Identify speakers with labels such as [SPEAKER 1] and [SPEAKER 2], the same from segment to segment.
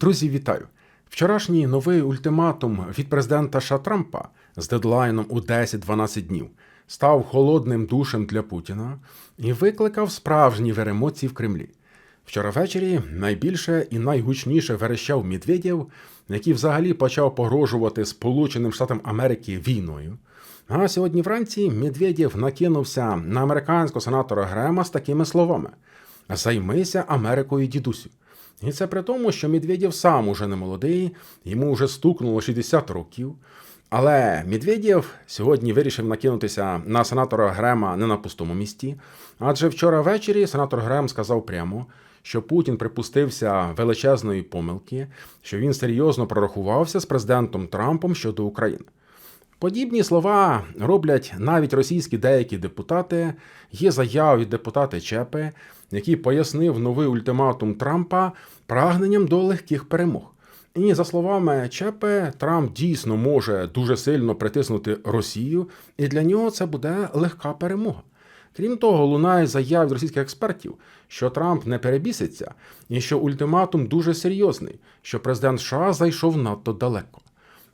[SPEAKER 1] Друзі, вітаю! Вчорашній новий ультиматум від президента США Трампа з дедлайном у 10-12 днів став холодним душем для Путіна і викликав справжні веремоції в Кремлі. Вчора ввечері найбільше і найгучніше верещав Медведєв, який взагалі почав погрожувати Сполученим Штатам Америки війною. А сьогодні вранці Медведєв накинувся на американського сенатора Грема з такими словами: Займися Америкою, дідусю. І це при тому, що Медведєв сам уже не молодий, йому вже стукнуло 60 років. Але Медведєв сьогодні вирішив накинутися на сенатора Грема не на пустому місці. Адже вчора ввечері сенатор Грем сказав прямо, що Путін припустився величезної помилки, що він серйозно прорахувався з президентом Трампом щодо України. Подібні слова роблять навіть російські деякі депутати. Є заява від депутата Чепи, який пояснив новий ультиматум Трампа прагненням до легких перемог. І за словами Чепи, Трамп дійсно може дуже сильно притиснути Росію, і для нього це буде легка перемога. Крім того, лунає заяв російських експертів, що Трамп не перебіситься, і що ультиматум дуже серйозний, що президент США зайшов надто далеко.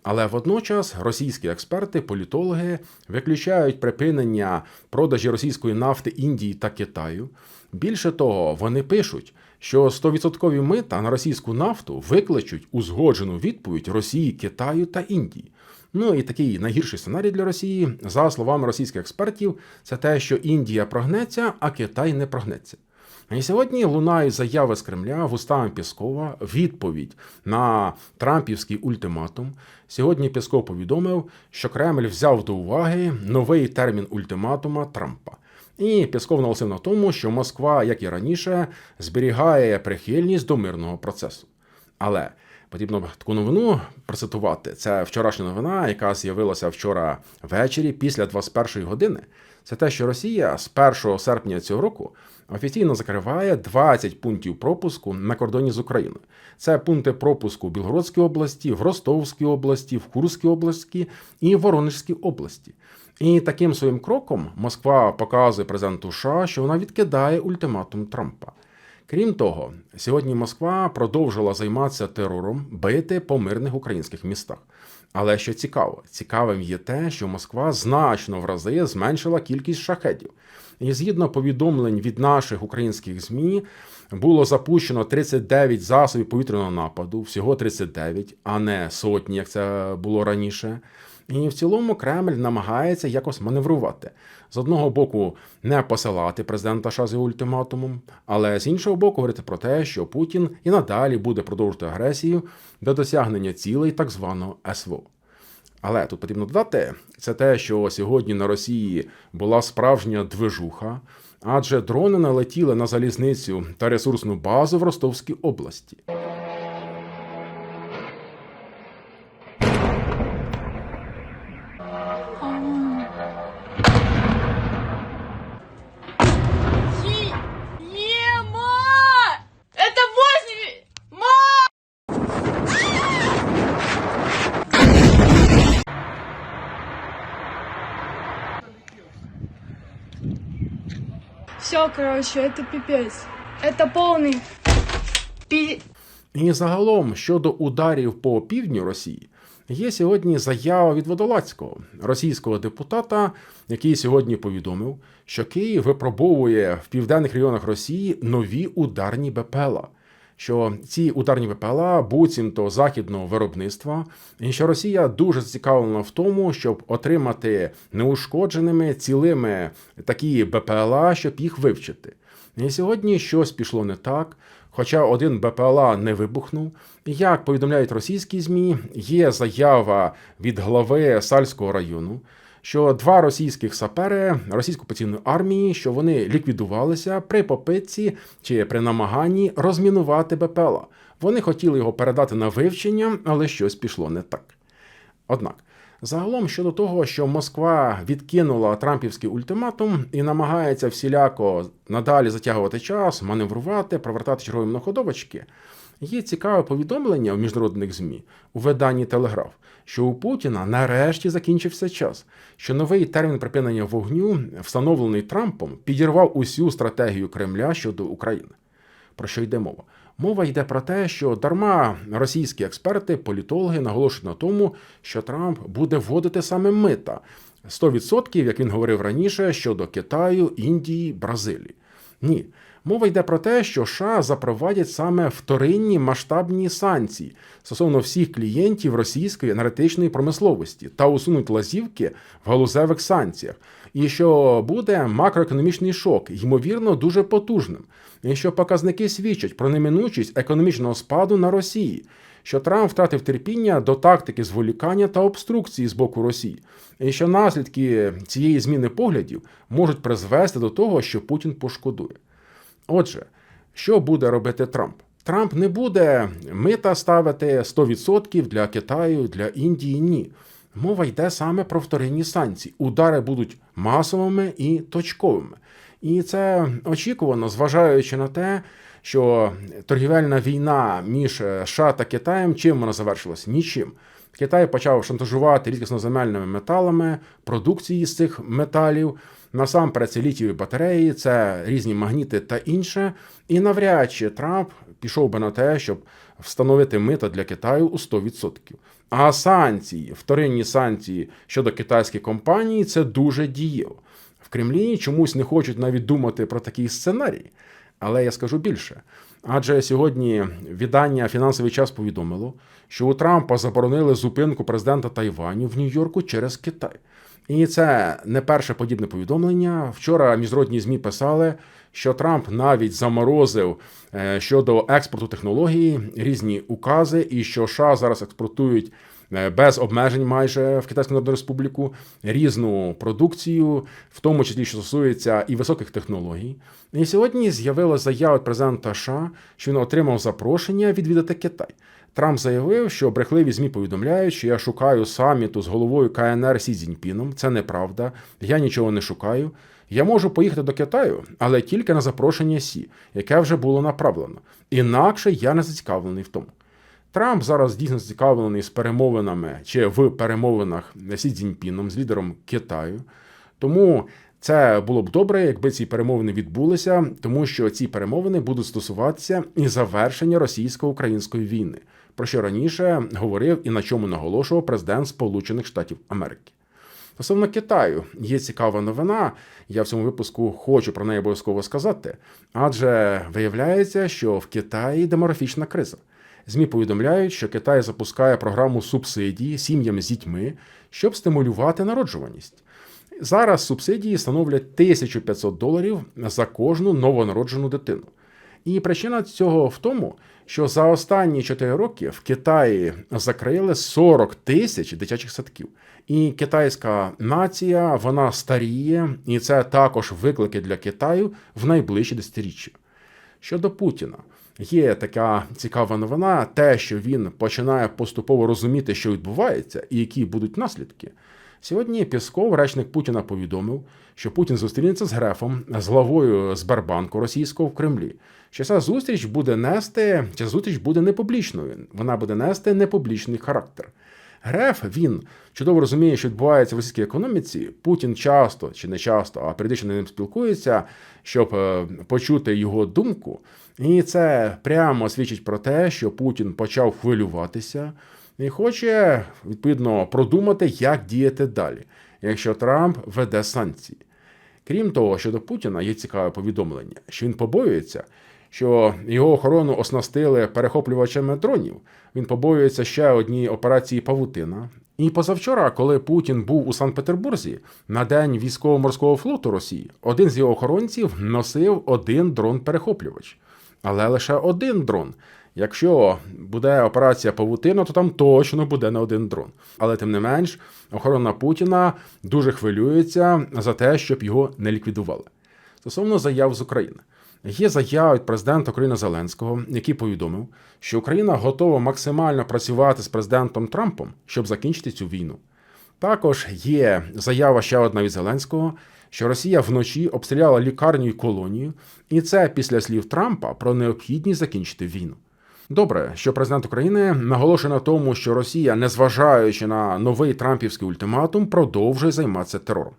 [SPEAKER 1] Але водночас російські експерти, політологи виключають припинення продажі російської нафти Індії та Китаю. Більше того, вони пишуть, що 100% мита на російську нафту викличуть узгоджену відповідь Росії, Китаю та Індії. Ну і такий найгірший сценарій для Росії, за словами російських експертів, це те, що Індія прогнеться, а Китай не прогнеться. І сьогодні лунають заяви з Кремля вустами Піскова відповідь на Трампівський ультиматум. Сьогодні Пісков повідомив, що Кремль взяв до уваги новий термін ультиматума Трампа. І Пісков наголосив на тому, що Москва, як і раніше, зберігає прихильність до мирного процесу. Але потрібно таку новину процитувати. Це вчорашня новина, яка з'явилася вчора ввечері після 21 години. Це те, що Росія з 1 серпня цього року офіційно закриває 20 пунктів пропуску на кордоні з Україною. Це пункти пропуску в Білгородській області, в Ростовській області, в Курській області і в Воронежській області. І таким своїм кроком Москва показує президенту США, що вона відкидає ультиматум Трампа. Крім того, сьогодні Москва продовжила займатися терором, бити по мирних українських містах. Але що цікаво, цікавим є те, що Москва значно в рази зменшила кількість шахетів. І згідно повідомлень від наших українських ЗМІ, було запущено 39 засобів повітряного нападу, всього 39, а не сотні, як це було раніше. І в цілому Кремль намагається якось маневрувати. З одного боку, не посилати президента США з ультиматумом, але з іншого боку, говорити про те, що Путін і надалі буде продовжувати агресію до досягнення цілей так званого СВО. Але тут потрібно додати, це те, що сьогодні на Росії була справжня движуха, адже дрони налетіли на залізницю та ресурсну базу в Ростовській області.
[SPEAKER 2] Все, короче, это пипец. Это полный пи...
[SPEAKER 1] І загалом щодо ударів по півдню Росії, є сьогодні заява від Водолацького, російського депутата, який сьогодні повідомив, що Київ випробовує в південних регіонах Росії нові ударні БПЛА. Що ці ударні БПЛА буцімто західного виробництва, і що Росія дуже зацікавлена в тому, щоб отримати неушкодженими цілими такі БПЛА, щоб їх вивчити. І сьогодні щось пішло не так. Хоча один БПЛА не вибухнув. Як повідомляють російські ЗМІ, є заява від глави Сальського району, що два російських сапери російської окупаційної армії, що вони ліквідувалися при попитці чи при намаганні розмінувати БПЛА. Вони хотіли його передати на вивчення, але щось пішло не так. Однак, загалом щодо того, що Москва відкинула Трампівський ультиматум і намагається всіляко надалі затягувати час, маневрувати, провертати чергові многоходовочки, є цікаве повідомлення в міжнародних ЗМІ у виданні Телеграф, що у Путіна нарешті закінчився час, що новий термін припинення вогню, встановлений Трампом, підірвав усю стратегію Кремля щодо України. Про що йде мова? Мова йде про те, що дарма російські експерти, політологи наголошують на тому, що Трамп буде вводити саме мита 100%, як він говорив раніше, щодо Китаю, Індії, Бразилії. Ні. Мова йде про те, що США запровадять саме вторинні масштабні санкції стосовно всіх клієнтів російської енергетичної промисловості та усунуть лазівки в галузевих санкціях, і що буде макроекономічний шок, ймовірно, дуже потужним, і що показники свідчать про неминучість економічного спаду на Росії. Що Трамп втратив терпіння до тактики зволікання та обструкції з боку Росії, і що наслідки цієї зміни поглядів можуть призвести до того, що Путін пошкодує. Отже, що буде робити Трамп? Трамп не буде мита ставити 100% для Китаю, для Індії. Ні. Мова йде саме про вторинні санкції. Удари будуть масовими і точковими. І це очікувано, зважаючи на те, що торгівельна війна між США та Китаєм чим вона завершилась? Нічим. Китай почав шантажувати рідкісноземельними металами, продукції з цих металів. Насамперед, це літієві батареї, це різні магніти та інше. І навряд чи Трамп пішов би на те, щоб встановити мита для Китаю у 100%. А санкції, вторинні санкції щодо китайських компаній, це дуже дієво. В Кремлі чомусь не хочуть навіть думати про такий сценарій. Але я скажу більше. Адже сьогодні видання фінансовий час повідомило, що у Трампа заборонили зупинку президента Тайваню в Нью-Йорку через Китай. І це не перше подібне повідомлення. Вчора міжнародні змі писали, що Трамп навіть заморозив е, щодо експорту технології різні укази, і що США зараз експортують е, без обмежень майже в Китайську Народну Республіку різну продукцію, в тому числі що стосується і високих технологій. І сьогодні з'явилася заява президента США, що він отримав запрошення відвідати Китай. Трамп заявив, що брехливі змі повідомляють, що я шукаю саміту з головою КНР Сі Цзіньпіном. Це неправда. Я нічого не шукаю. Я можу поїхати до Китаю, але тільки на запрошення Сі, яке вже було направлено. Інакше я не зацікавлений в тому. Трамп зараз дійсно зацікавлений з перемовинами чи в перемовинах Сі Цзіньпіном, з лідером Китаю. Тому це було б добре, якби ці перемовини відбулися, тому що ці перемовини будуть стосуватися і завершення російсько-української війни, про що раніше говорив і на чому наголошував президент Сполучених Штатів Америки. Стосовно Китаю є цікава новина. Я в цьому випуску хочу про неї обов'язково сказати, адже виявляється, що в Китаї демографічна криза. ЗМІ повідомляють, що Китай запускає програму субсидій сім'ям з дітьми, щоб стимулювати народжуваність. Зараз субсидії становлять 1500 доларів за кожну новонароджену дитину. І причина цього в тому, що за останні 4 роки в Китаї закрили 40 тисяч дитячих садків. І китайська нація вона старіє, і це також виклики для Китаю в найближчі десятиріччя. Щодо Путіна, є така цікава новина, те, що він починає поступово розуміти, що відбувається, і які будуть наслідки. Сьогодні Пісков, речник Путіна, повідомив, що Путін зустрінеться з Грефом, з главою Сбербанку російського в Кремлі. Що ця зустріч буде нести, ця зустріч буде не публічною, вона буде нести непублічний характер. Греф він чудово розуміє, що відбувається в російській економіці. Путін часто чи не часто, а періодично ним спілкується, щоб е, почути його думку. І це прямо свідчить про те, що Путін почав хвилюватися і хоче відповідно продумати, як діяти далі, якщо Трамп веде санкції. Крім того, щодо Путіна є цікаве повідомлення, що він побоюється, що його охорону оснастили перехоплювачами дронів. Він побоюється ще однієї операції Павутина. І позавчора, коли Путін був у Санкт-Петербурзі на день військово-морського флоту Росії, один з його охоронців носив один дрон-перехоплювач, але лише один дрон. Якщо буде операція Павутина, то там точно буде не один дрон. Але тим не менш, охорона Путіна дуже хвилюється за те, щоб його не ліквідували. Стосовно заяв з України. Є заява від президента України Зеленського, який повідомив, що Україна готова максимально працювати з президентом Трампом, щоб закінчити цю війну. Також є заява ще одна від Зеленського, що Росія вночі обстріляла лікарню і колонію, і це після слів Трампа про необхідність закінчити війну. Добре, що президент України наголошує на тому, що Росія, незважаючи на новий Трампівський ультиматум, продовжує займатися терором.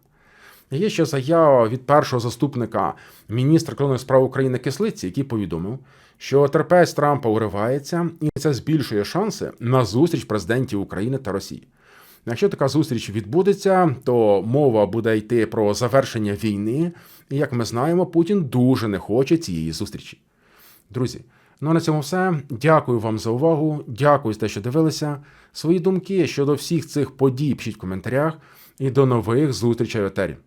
[SPEAKER 1] Є ще заява від першого заступника міністра кордонних справ України Кислиці, який повідомив, що терпець Трампа уривається, і це збільшує шанси на зустріч президентів України та Росії. Якщо така зустріч відбудеться, то мова буде йти про завершення війни. І як ми знаємо, Путін дуже не хоче цієї зустрічі. Друзі, ну а на цьому все. Дякую вам за увагу. Дякую за те, що дивилися. Свої думки щодо всіх цих подій пишіть в коментарях. І до нових зустрічей в етері.